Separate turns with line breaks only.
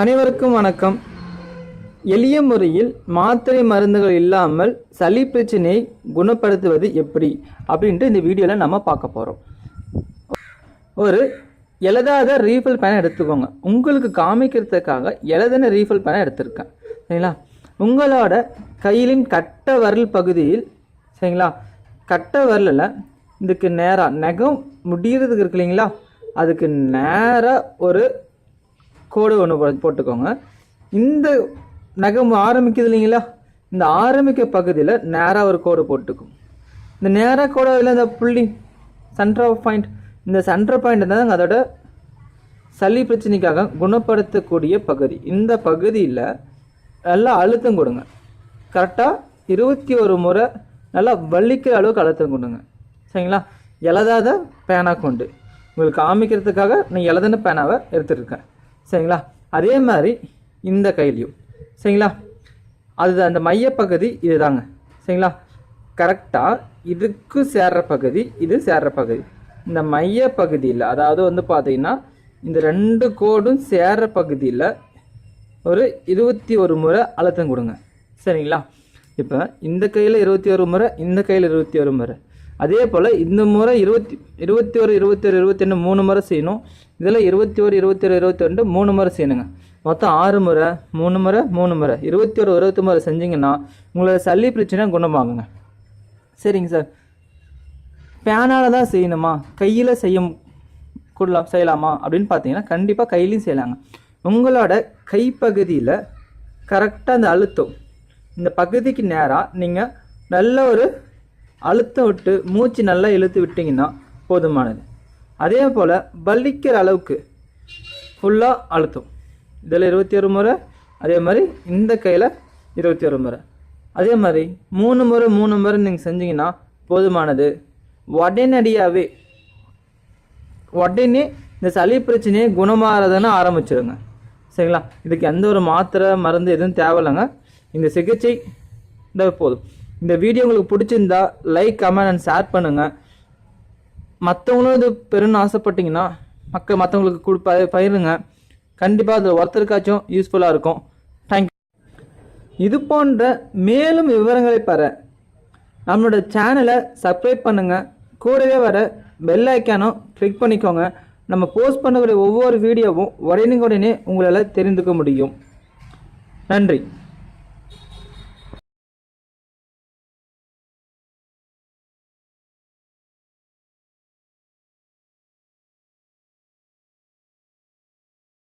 அனைவருக்கும் வணக்கம். எளிய முறையில் மாத்திரை மருந்துகள் இல்லாமல் சளி பிரச்சனையை குணப்படுத்துவது எப்படி அப்படின்ட்டு இந்த வீடியோவில் நம்ம பார்க்க போகிறோம் ஒரு எழுதாத ரீஃபில் பேனை எடுத்துக்கோங்க. உங்களுக்கு காமிக்கிறதுக்காக எழுதின ரீஃபில் பேனை எடுத்திருக்கேன். சரிங்களா? உங்களோட கையிலின் கட்ட வரல் பகுதியில் சரிங்களா? கட்ட வரலில் இதுக்கு நேராக நகம் முடிகிறதுக்கு இருக்கு இல்லைங்களா? அதுக்கு நேராக ஒரு கோடு ஒன்று போட்டுக்கோங்க. இந்த நகம் ஆரம்பிக்குது இல்லைங்களா இந்த ஆரம்பிக்க பகுதியில் நேராக ஒரு கோடு போட்டுக்கும். இந்த நேராக கோடு இல்லை இந்த புள்ளி சென்டர் ஆஃப் பாயிண்ட் இந்த சென்டர் பாயிண்ட் தான் அதோட சளி பிரச்சனைக்காக குணப்படுத்தக்கூடிய பகுதி. இந்த பகுதியில் நல்லா அழுத்தம் கொடுங்க. கரெக்டாக இருபத்தி ஒரு முறை நல்லா வலிக்கிற அளவுக்கு அழுத்தம் கொடுங்க. சரிங்களா? எழுதாத பேனா கொண்டு. உங்களுக்கு காமிக்கிறதுக்காக நான் எழுதின பேனாவை எடுத்துருக்கேன் சரிங்களா? அதே மாதிரி இந்த கையிலையும். சரிங்களா? அது அந்த மையப்பகுதி இதுதாங்க. சரிங்களா? கரெக்டாக இதுக்கு சேர்ற பகுதி இது சேர்ற பகுதி. இந்த மைய பகுதியில் அதாவது வந்து பார்த்தீங்கன்னா இந்த ரெண்டு கோடும் சேர்ற பகுதியில் ஒரு இருபத்தி ஒரு முறை அழுத்தம் கொடுங்க. சரிங்களா? இப்போ இந்த கையில் இருபத்தி ஒரு முறை இந்த கையில் இருபத்தி ஒரு முறை. அதே போல் இந்த முறை இருபத்தி இருபத்தி ஒரு இருபத்தி ஒரு இருபத்தி ரெண்டு மூணு முறை செய்யணும். இதில் இருபத்தி ஒரு இருபத்தி ஒரு இருபத்தி ரெண்டு மூணு முறை செய்யணுங்க. மொத்தம் ஆறு முறை மூணு முறை மூணு முறை. இருபத்தி ஒரு இருபத்தி முறை செஞ்சிங்கன்னா உங்களோட சளி பிரச்சனை குணமாகுங்க. சரிங்க சார். பேனால் தான் செய்யணுமா? கையில் செய்ய கொடுலாம் செய்யலாமா? அப்படின்னு பார்த்தீங்கன்னா கண்டிப்பாக கையிலையும் செய்யலாங்க. உங்களோட கைப்பகுதியில் கரெக்டாக அந்த அழுத்தம் இந்த பகுதிக்கு நேராக நீங்கள் நல்ல ஒரு அழுத்தம் விட்டு மூச்சு நல்லா இழுத்து விட்டிங்கன்னா போதுமானது. அதே போல் பல்லிக்கிற அளவுக்கு ஃபுல்லாக அழுத்தும். இதில் இருபத்தி ஒரு முறை அதே மாதிரி இந்த கையில் இருபத்தி ஒரு முறை. அதே மாதிரி மூணு முறை மூணு முறை நீங்கள் செஞ்சீங்கன்னா போதுமானது. உடனடியாகவே உடனே இந்த சளி பிரச்சனையை குணமாகறதுன்னு ஆரம்பிச்சிருங்க. சரிங்களா? இதுக்கு எந்த ஒரு மாத்திரை மருந்து எதுவும் தேவையில்லைங்க. இந்த சிகிச்சை இந்த போதும். இந்த வீடியோ உங்களுக்கு பிடிச்சிருந்தா லைக் கமெண்ட் அண்ட் ஷேர் பண்ணுங்கள் மற்றவங்களும் இது பெருன்னு ஆசைப்பட்டீங்கன்னா மக்கள் மற்றவங்களுக்கு கொடு பயிருங்க கண்டிப்பாக அது ஒருத்தருக்காச்சும் யூஸ்ஃபுல்லாக இருக்கும். தேங்க்யூ இது போன்ற மேலும் விவரங்களை பெற நம்மளோட சேனலை சப்ஸ்கிரைப் பண்ணுங்கள் கூடவே வர பெல் ஐக்கானும் கிளிக் பண்ணிக்கோங்க. நம்ம போஸ்ட் பண்ணக்கூடிய ஒவ்வொரு வீடியோவும் உடனே உடனே உங்களால் தெரிந்துக்க முடியும். நன்றி.